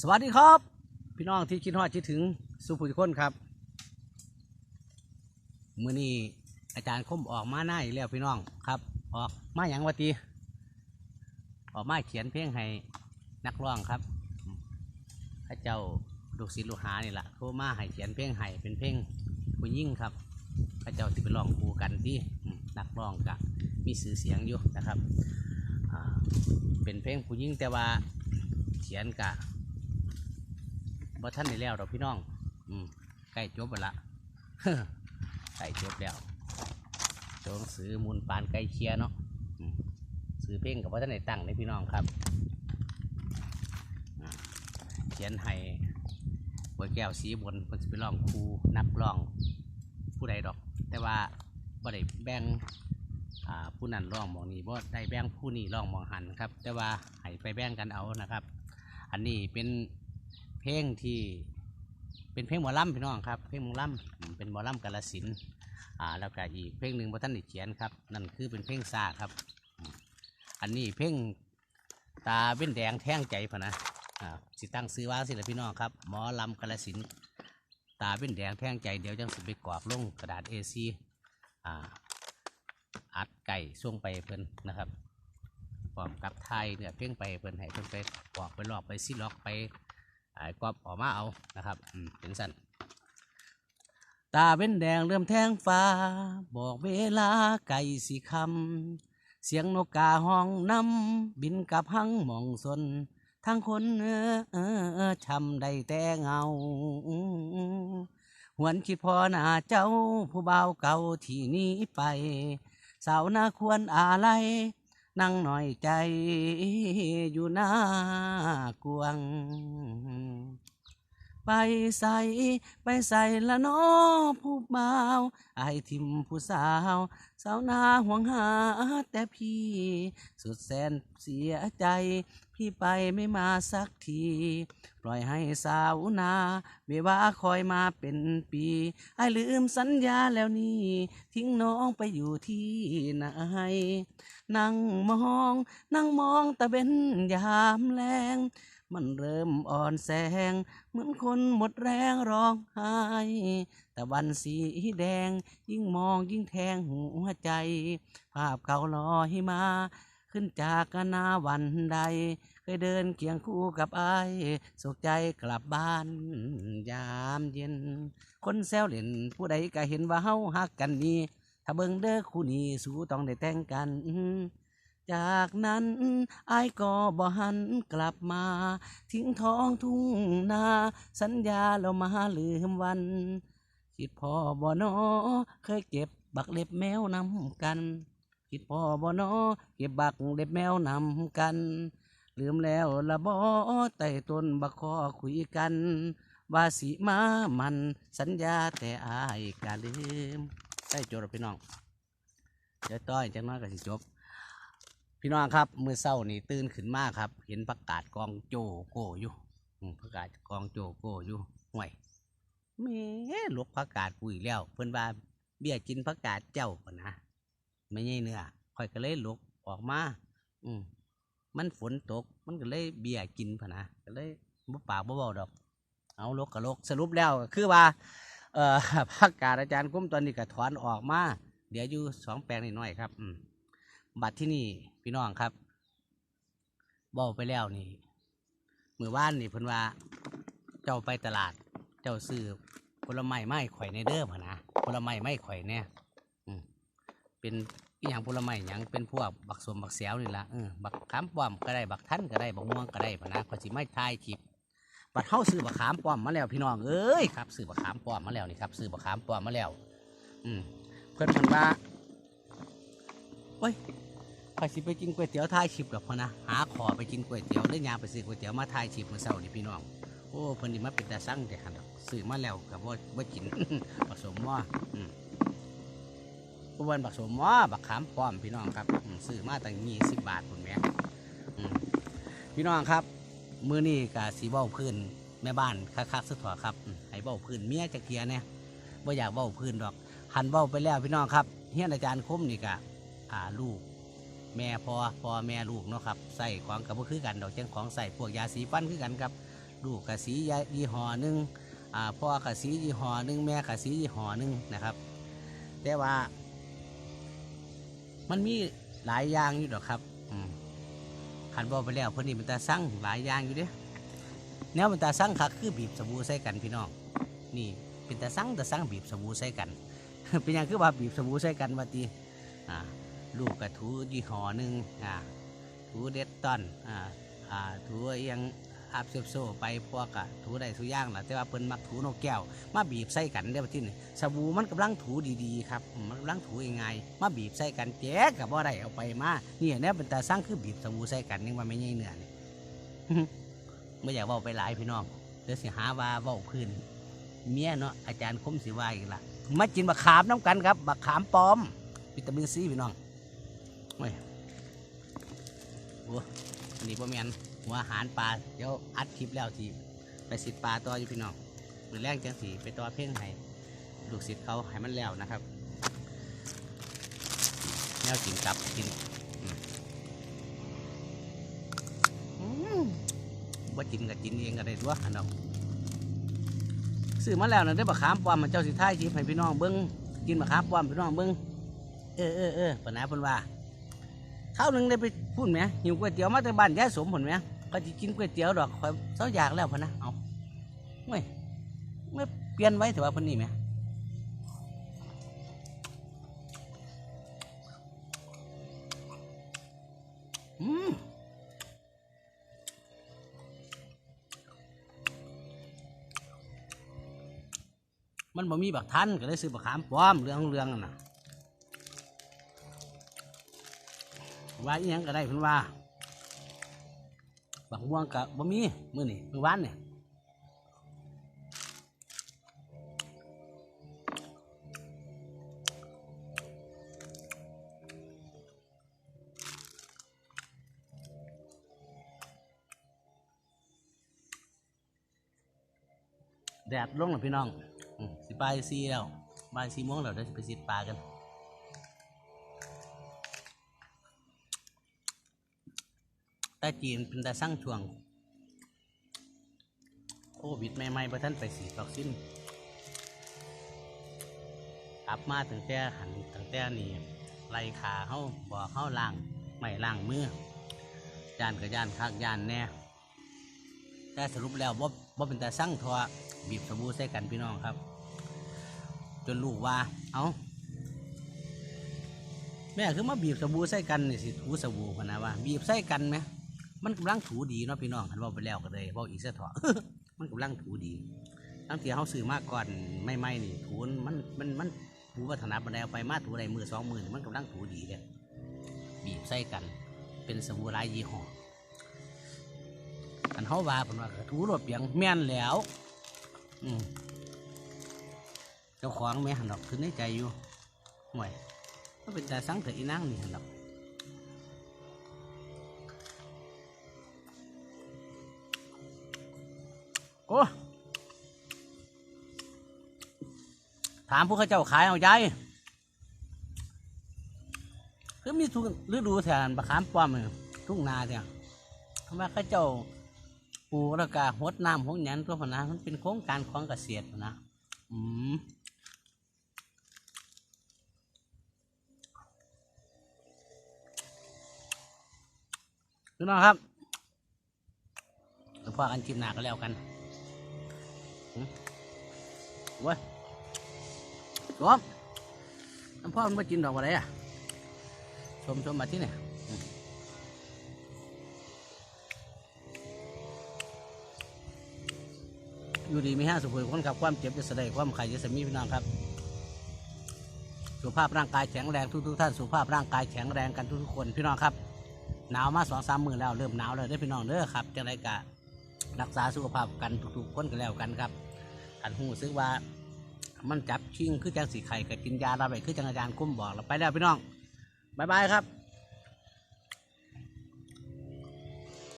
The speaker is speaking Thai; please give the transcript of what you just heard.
สวัสดีครับ พี่น้องที่คิดฮอดคิดถึงสุภูทุกคนครับมื่อนี้อาจารย์คมออกมาหน้าอีกแล้วพี่น้องครับ ออกมาอย่างวัตีออกมาเขียนเพลงให้นักร้องครับพระเจ้าลูกศิษย์ลูกหานี่แหละโทรมาให้เขียนเพลงให้เป็นเพลงผู้ยิ่งครับพระเจ้าสิไปร้องคู่กันที่นักร้องกะมีสื่อเสียงอยู่นะครับเป็นเพลงผู้ยิ่งแต่ว่าเขียนกะ บ่ท่านได้แล้วดอกพี่น้อง อืมใกล้จบละใกล้จบแล้วโจงสือมูลปานไกลเคียเนาะอืมซื้อเพลงกับว่าท่านได้ตั้งเลยพี่น้องครับเขียนให้บัวแก้วสีบนคนสิไปร้องครูนักร้องผู้ใดดอก แต่ว่าบ่ได้แบ่งผู้นั้นร้องมองนี้บ่ได้แบ่งผู้นี้ร้องมองหันครับ แต่ว่าให้ไปแบ่งกันเอานะครับ อันนี้เป็น เพลงที่เป็นเพลงหมอลำพี่น้องครับ เพลงหมอลำเป็นหมอลำกาลสินอ่าแล้วก็อีกเพลงหนึ่งพระท่านได้เขียนครับ นั่นคือเป็นเพลงซาครับ อันนี้เพลงตาเป็นแดงแท่งใจพะนะอ่าสิตั้งซื้อว่าสิละพี่น้องครับหมอลำกาลสินตาเป็นแดงแท่งใจเดี๋ยวจังสิไปกรอบลงกระดาษ A4 อ่าอัดไก่ส่งไปเพิ่นนะครับพร้อมกับไทยเนี่ยเพลงไปเพิ่นให้เพิ่นไปกรอกไปลอกไปซิล็อกไป กอบออกมาเอานะครับอืมเป็นสั้นตาเป็นแดงเริ่มแทงฟ้า บอกเวลาไก่สีคำเสียงนกกาห้องนำบินกับหังมองสนทั้งคนเออเออเออช้ำได้แต่เงา หวนคิดพอหน้าเจ้าผู้บ่าวเก่าที่นี้ไป สาวนาควรอะไร นั่งหน่อยใจอยู่หน้ากวง ไปใส่ไปใส่ละน้อผู้บ่าวไอทิมผู้สาว สาวนาห่วงหาแต่พี่ สุดแสนเสียใจ พี่ไปไม่มาสักที ปล่อยให้สาวนาเววาคอยมาเป็นปี ไอลืมสัญญาแล้วนี่ ทิ้งน้องไปอยู่ที่ไหนนั่งมอง นั่งมองตะเบ็นยามแรง มันเริ่มอ่อนแสง เหมือนคนหมดแรงร้องไห้แตะวันสีแดง ยิ่งมองยิ่งแทงหัวใจ ภาพเก่าลอยมา ขึ้นจากนาวันใด เคยเดินเคียงคู่กับไอ้ายสุขใจกลับบ้าน ยามเย็น คนแซวเล่นผู้ใดก็เห็นว่าเฮาฮักกันนี่ถ้าเบิ่งเด้อคู่นี้สู้ต้องได้แต่งกัน จากนั้นอายก็บ่หันกลับมา ทิ้งท้องทุ่งนา สัญญาเรามาลืมวัน คิดพ่อบ่นอเคยเก็บบักเล็บแมวนำกัน คิดพ่อบ่นอเก็บบักเล็บแมวนำกัน ลืมแล้วละบ่ไต่ต้นบักคอคุยกัน ว่าสิมามันสัญญาแต่อายกะลืมใช่จบพี่น้องเดี๋ยวต้อยจังน้อยก็สิจบ พี่น้องครับเมื่อเช้านี่ตื่นขึ้นมาครับ เห็นประกาศกองโจโกอยู่ประกาศกองโจโกอยู่ห่วยแม่ลกประกาศกูอีกแล้ว เพิ่อนว่าเบี้ยกินประกาศเจ้าปะนะไม่ใช่เนื้อค่อยก็เลยลกออกมา อืมมันฝนตก มันก็เลยเบี้ยกินพะนะก็เลยบ่ปากบ่เบาดอก เอาลกกับลกสรุปแล้วคือว่า เอ่อประกาศอาจารย์กุ้มตอนนี้ก็ถอนออกมา เดี๋ยวอยู่สองแปลงนิดหน่อยครับ อืม บัตรที่นี่พี่น้องครับบอกไปแล้วนี่มือว่านนี่เพิ่นว่าเจ้าไปตลาด เจ้าซื้อผลไม้ไม้ข่อยในเด้อพะนะผลไม้ไม้ข่อยเนี่ยเป็นอหย่างผลไม้หยังเป็นพวกบักสมบักเสียวนี่ละเออบักขามป้อมก็ได้บักท่านก็ได้บักม่วงก็ได้พะนะข่อยสิไม่ทายคลิปบัดเฮาซื้อบักขามป้อมมาแล้วพี่น้องเอ้ยครับซื้อบักขามป้อมมาแล้วนี่ครับซื้อบักขามป้อมมาแล้ว อืมเพิ่อนเพิ่นว่าโอ้ยข้ อยสิไปกินก๋วยเตี๋ยวทายชิปดอกพะนะหาขอไปกินก๋วยเตี๋ยวเลยยางไปซื้อก๋วยเตี๋ยวมาทายชิปมื้อเช้านี่พี่น้องโอ้เพิ่นนี่มาเป็นตาสั่งแต่หันดอกซื้อมาแล้วก็บ่บ่กินผสมหม้ออืมผู้วันบักสมหม้อบักขามป้อมพี่น้องครับอืมซื้อมาตั้ง20บบาทพุ่นแม่อืมพี่น้องครับ มื้อนี้ก็สิเว้าพื้นแม่บ้านคักๆสักถั่วครับอืมให้เว้าพื้นเมียจักเทียเนี่ยบ่อยากเว้าพื้นดอกหันเว้าไปแล้วพี่น้องครับเฮียนอาจารย์คมนี่ก็อ่าลูก แม่พอพอแม่ลูกเนาะครับใส่ของกับบ่คือกันดอกเจังของใส่พวกยาสีฟันคือกันครับลูกกะสียี่ห้อหนึ่งอ่าพ่อกะสียี่ห้อหนึ่งแม่กะสียี่ห้อหนึ่งนะครับ แต่ว่า มันมีหลายอย่างอยู่ดอกครับขันบอกไปแล้วเพิ่นนี่เป็นตาสั่งหลายอย่างอยู่เด้แนวเป็นตาสั่งคักคือบีบสบู่ใส่กันพี่น้องนี่เป็นตาสั่งตาสั่งบีบสบู่ใส่กัน เป็นหยังคือว่าบีบสบู่ใส่กันว่าตีอ่า ลูกกระถูยี่ห้อหนึ่งอ่าถูเด็ดตอนอ่าอ่าถูยังอาบเซบโซไปพวกกะถูได้ทุย่างแหละแต่ว่าเพิ่นมักถูนกแก้ว มาบีบใส่กันเด้อที่นี่สบู่มันกำลังถูดีๆครับมันกำลังถูยังไงมาบีบใส่กันแจ๊กกับบ่ได้เอาไปมาเนี่ยเนี่ยเป็นตาสร้างคือบีบสบู่ใส่กันนี่ว่าไม่ใช่เนื้อนี่ไม่อยากว้าไปหลายพี่น้องเดี๋ยวสิหาว่าว้าพื้นเมียเนาะอาจารย์คมสิว่าอีกละมากินบักขามน้ำกันครับบักขามปลอม วิตามินซีพี่น้อง โอ้ยโอ้อันนี้บ่อแม่นหัวอาหารปลาเดี๋ยวอัดคลิปแล้วทีไปสิปลาต่ออยู่พี่น้องมือแรกจังสีไปต่อเพ่งให้ลูกศิษย์เขาให้มันแล้วนะครับ แนวกินกลับกินว่ากินกับกินเองก็ได้ด้วยอันนั้นซื้อมาแล้วนะได้บักขามปลอมมันเจ้าสิท้ายชีให้พี่น้องเบิ้งกินบักขามปลอมพี่น้องเบิ้งเออเออเออปนะเพิ่นว่า ข้าวหนึ่งได้ไปพูดไหมหิวก๋วยเตี๋ยวมาแต่บ้านยายสมผลไหมก็จะกินก๋วยเตี๋ยวดอกคอยเสาอยากแล้วพะนะเอาไม่ไม่เปลี่ยนไว้แต่ว่าพนนี่ไหมอืมมันบ่มีบักทันก็เลยซื้อบักขามป้อมเรื่องเรื่องนั่นน่ะ ว่าอีหยังก็ได้เพิ่นว่าบักม่วงกับบ่มีมื้อนี่มื้อวานเนี่ยแดดลงแล้วพี่น้องสิบายสี่แล้วบ่ายสี่โมงแล้วเดี๋ยวสิไปสิปลากัน แต่จีนเป็นแต่สร้างช่วงโควิดใหม่ๆพระท่านไปสีดวัคซีนกลับมาถึงแต่หันถึงแต่นี่ไล่ขาเข้าบ่อเข้าล่างไม่ล่างมือยานกับยานคักยานแน่แต่สรุปแล้วบ่บ่เป็นแต่สร้างทอบีบสบู่ใส่กันพี่น้องครับ จนลูกว่า เอาแม่คือมาบีบสบู่ใส่กันนี่สิถูสบู่พนะว่า บีบใส่กันไหม มันกำลังถูดีเนาะพี่น้องคันว่าไปแล้วก็เลยเว่าอีกเสียเถอะมันกำลังถูดีตั้งแต่เขาซื้อมาก่อนไม่ไม่นี่ถูมันมันมันถูวัฒนาบันไดเอาไปมาถูอะไรมือสองมือนี่มันกำลังถูดีเลยบีบใส่กัน เป็นสบู่หลยี่ห้ออันเขาว่าผมว่าถูรถเปียงแม่นแล้ว อืมเจ้าของแม่หันดอกคือในใจอยู่ห่วยก็เป็นแต่สังเถอะอีนั่งนี่หันดอก โอ้ถามผู้เขาเจ้าขายเอาใจคือมีทุกฤดูแถนบะขามป้อมเนี่ยทุ่งนาเนี่ยทำไมเขาเจ้าปลูกแล้วก็หดน้ำหดหยันตัวพนะมันเป็นโครงการของเกษตรพะนะอืมพี่น้องครับเดี๋ยวพอกันจิมหนาก็แล้วกัน เว้ยชมน้ำพ่อมันมากินดอกอะไรอะ ชมชมมาที่ไหนอืมอยู่ดีมีห้าสุขคนขับความเจ็บจะแสดงความไข่จะสมีพี่น้องครับ สุขภาพร่างกายแข็งแรงทุกทุกๆท่านสุขภาพร่างกายแข็งแรงกันทุกๆคนพี่น้องครับหนาวมาสองสามมือแล้วเริ่มหนาวแล้วได้พี่น้องเด้อครับจังไรกะรักษาสุขภาพกันทุกๆคนกันแล้วกันครับ อันหูซึกว่า มันจับชิงคือจังสีไข่กับกินยาเราไปคือจังอาจารย์คุ้มบอกเราไปแล้วพี่น้องบายบายครับ